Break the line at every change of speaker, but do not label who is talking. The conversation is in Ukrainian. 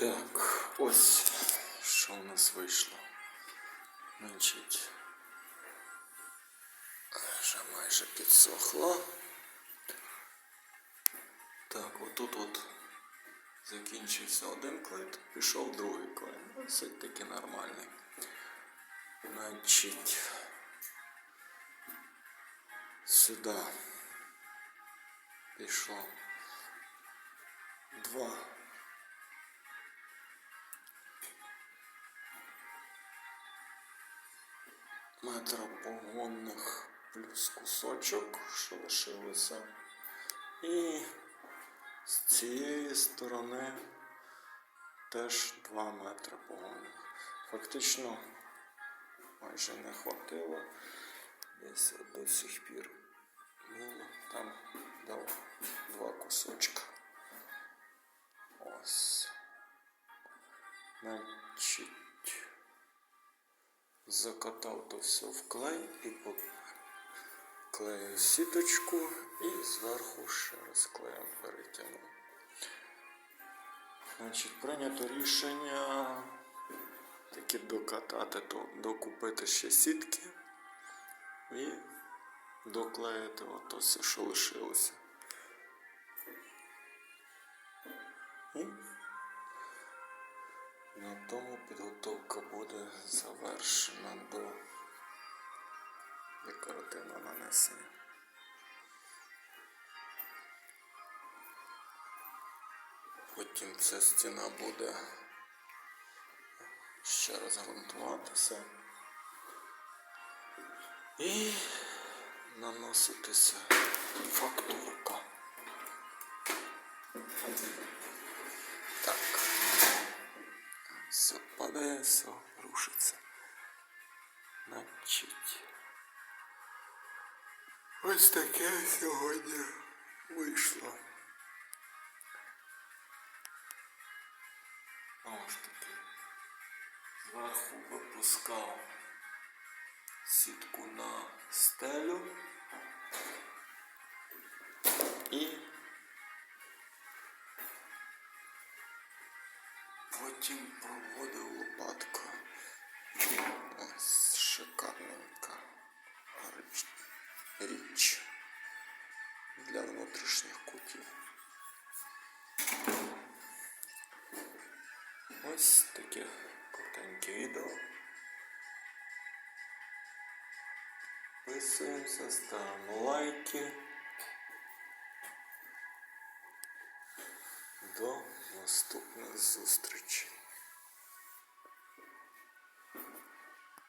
Так, ось що у нас вийшло. Значить, вже майже підсохло. Так, отут от закінчився один клей, пішов другий клей. Досить таки нормальний. Значить, сюди пішло два. Метра погонних плюс кусочок, що лишилося. І з цієї сторони теж 2 метри погонних. Фактично майже не хватило. Десь до сих пір було. Там дав два кусочка. Ось. Закатав то все в клей і поклею сіточку і зверху ще раз клеєм перетягнув. Значить, прийнято рішення таки докатати, то докупити ще сітки і доклеїти ото все, що лишилося. На тому підготовка буде завершена до декоративного нанесення. Потім ця стіна буде ще раз ґрунтуватися і наноситися Все падає, все рушиться. Значить. Ось таке сьогодні вийшло. Ось таки. Зверху випускав сітку на стелю потім проводив лопатку. Ось шикарненька річ, річ для внутрішніх кутів. Ось таке коротеньке відео. Підписуємося, ставимо лайки. До наступних зустрічей.